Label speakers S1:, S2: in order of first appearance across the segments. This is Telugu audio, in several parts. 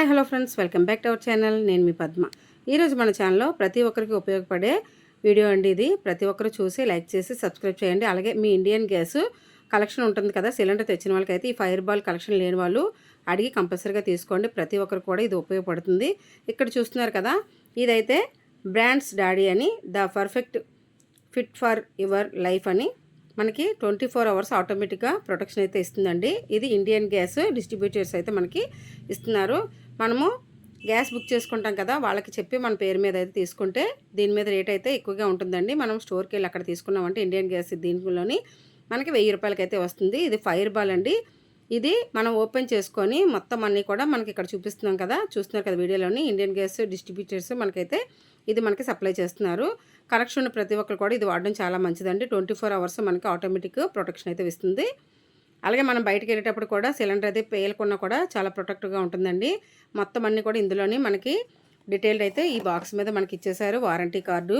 S1: Hi hello friends. Welcome back to our channel. నేను మీ పద్మ. ఈరోజు మన ఛానల్లో ప్రతి ఒక్కరికి ఉపయోగపడే వీడియో అండి ఇది. ప్రతి ఒక్కరు చూసి లైక్ చేసి సబ్స్క్రైబ్ చేయండి. అలాగే మీ ఇండియన్ గ్యాస్ కలెక్షన్ ఉంటుంది కదా సిలిండర్ తెచ్చిన వాళ్ళకైతే ఈ ఫైర్ బాల్ కలెక్షన్ లేని వాళ్ళు అడిగి కంపల్సరీగా తీసుకోండి. ప్రతి ఒక్కరు కూడా ఇది ఉపయోగపడుతుంది. ఇక్కడ చూస్తున్నారు కదా ఇదైతే బ్రాండ్స్ డాడీ అని the perfect fit for your life అని మనకి ట్వంటీ ఫోర్ అవర్స్ ఆటోమేటిక్గా ప్రొటెక్షన్ అయితే ఇస్తుందండి. ఇది ఇండియన్ గ్యాస్ డిస్ట్రిబ్యూటర్స్ అయితే మనకి ఇస్తున్నారు. మనము గ్యాస్ బుక్ చేసుకుంటాం కదా వాళ్ళకి చెప్పి మన పేరు మీద అయితే తీసుకుంటే దీని మీద రేట్ అయితే ఎక్కువగా ఉంటుందండి. మనం స్టోర్కి వెళ్ళి అక్కడ తీసుకున్నామంటే ఇండియన్ గ్యాస్ దీనిలోని మనకి వెయ్యి రూపాయలకి అయితే వస్తుంది. ఇది ఫైర్ బాల్ అండి. ఇది మనం ఓపెన్ చేసుకొని మొత్తం అన్నీ కూడా మనకి ఇక్కడ చూపిస్తున్నాం కదా చూస్తున్నారు కదా వీడియోలోని ఇండియన్ గ్యాస్ డిస్ట్రిబ్యూటర్స్ మనకైతే ఇది మనకి సప్లై చేస్తున్నారు. కరెక్షన్ ఉన్న ప్రతి ఒక్కరు కూడా ఇది వాడడం చాలా మంచిదండి. ట్వంటీ ఫోర్ అవర్స్ మనకి ఆటోమేటిక్ ప్రొటెక్షన్ అయితే ఇస్తుంది. అలాగే మనం బయటకు వెళ్ళేటప్పుడు కూడా సిలిండర్ అయితే పేలుకున్నా కూడా చాలా ప్రొటెక్ట్గా ఉంటుందండి. మొత్తం అన్నీ కూడా ఇందులోనే మనకి డీటెయిల్డ్ అయితే ఈ బాక్స్ మీద మనకి ఇచ్చేసారు వారంటీ కార్డు.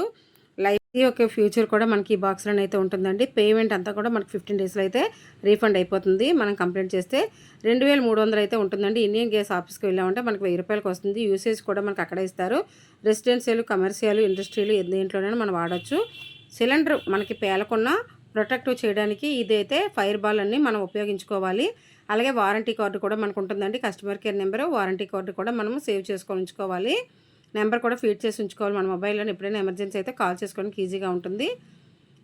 S1: లైఫ్ యొక్క ఫ్యూచర్ కూడా మనకి ఈ బాక్స్లోనే అయితే ఉంటుందండి. పేమెంట్ అంతా కూడా మనకి ఫిఫ్టీన్ డేస్లో అయితే రీఫండ్ అయిపోతుంది. మనం కంప్లైంట్ చేస్తే రెండు వేల మూడు వందలు అయితే ఉంటుందండి. ఇండియన్ గ్యాస్ ఆఫీస్కి వెళ్ళామంటే మనకి వెయ్యి రూపాయలకి వస్తుంది. యూసేజ్ కూడా మనకి అక్కడ ఇస్తారు. రెసిడెన్షియల్ కమర్షియల్ ఇండస్ట్రీలు దేంట్లోనైనా మనం వాడచ్చు. సిలిండర్ మనకి పేలకున్న ప్రొటెక్టివ్ చేయడానికి ఇదైతే ఫైర్ బాల్ అన్ని మనం ఉపయోగించుకోవాలి. అలాగే వారంటీ కార్డు కూడా మనకు ఉంటుందండి customer care number warranty card కూడా మనం సేవ్ చేసుకొని ఉంచుకోవాలి నెంబర్ కూడా ఫీడ్ చేసి ఉంచుకోవాలి మన మొబైల్లో ఎప్పుడైనా ఎమర్జెన్సీ అయితే కాల్ చేసుకోవడానికి ఈజీగా ఉంటుంది.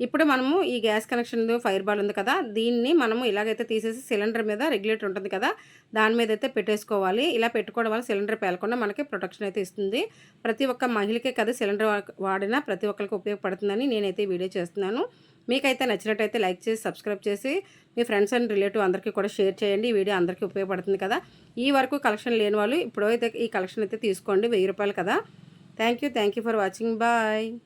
S1: ఇప్పుడు మనము ఈ గ్యాస్ కనెక్షన్ ఫైర్ బాల్ ఉంది కదా దీన్ని మనము ఇలాగైతే తీసేసి సిలిండర్ మీద రెగ్యులేటర్ ఉంటుంది కదా దాని మీద అయితే పెట్టేసుకోవాలి. ఇలా పెట్టుకోవడం వల్ల సిలిండర్ పేలకుండా మనకి ప్రొటెక్షన్ అయితే ఇస్తుంది. ప్రతి ఒక్క మహిళకే కదా సిలిండర్ వాడినా ప్రతి ఒక్కరికి ఉపయోగపడుతుందని నేనైతే వీడియో చేస్తున్నాను. మీకైతే నచ్చినట్టయితే లైక్ చేసి సబ్స్క్రైబ్ చేసి మీ ఫ్రెండ్స్ అండ్ రిలేటివ్ అందరికీ కూడా షేర్ చేయండి. ఈ వీడియో అందరికీ ఉపయోగపడుతుంది కదా. ఈ వరకు కలెక్షన్ లేని వాళ్ళు ఇప్పుడు అయితే ఈ కలెక్షన్ అయితే తీసుకోండి. వెయ్యి రూపాయలు కదా. Thank you thank you for watching. Bye.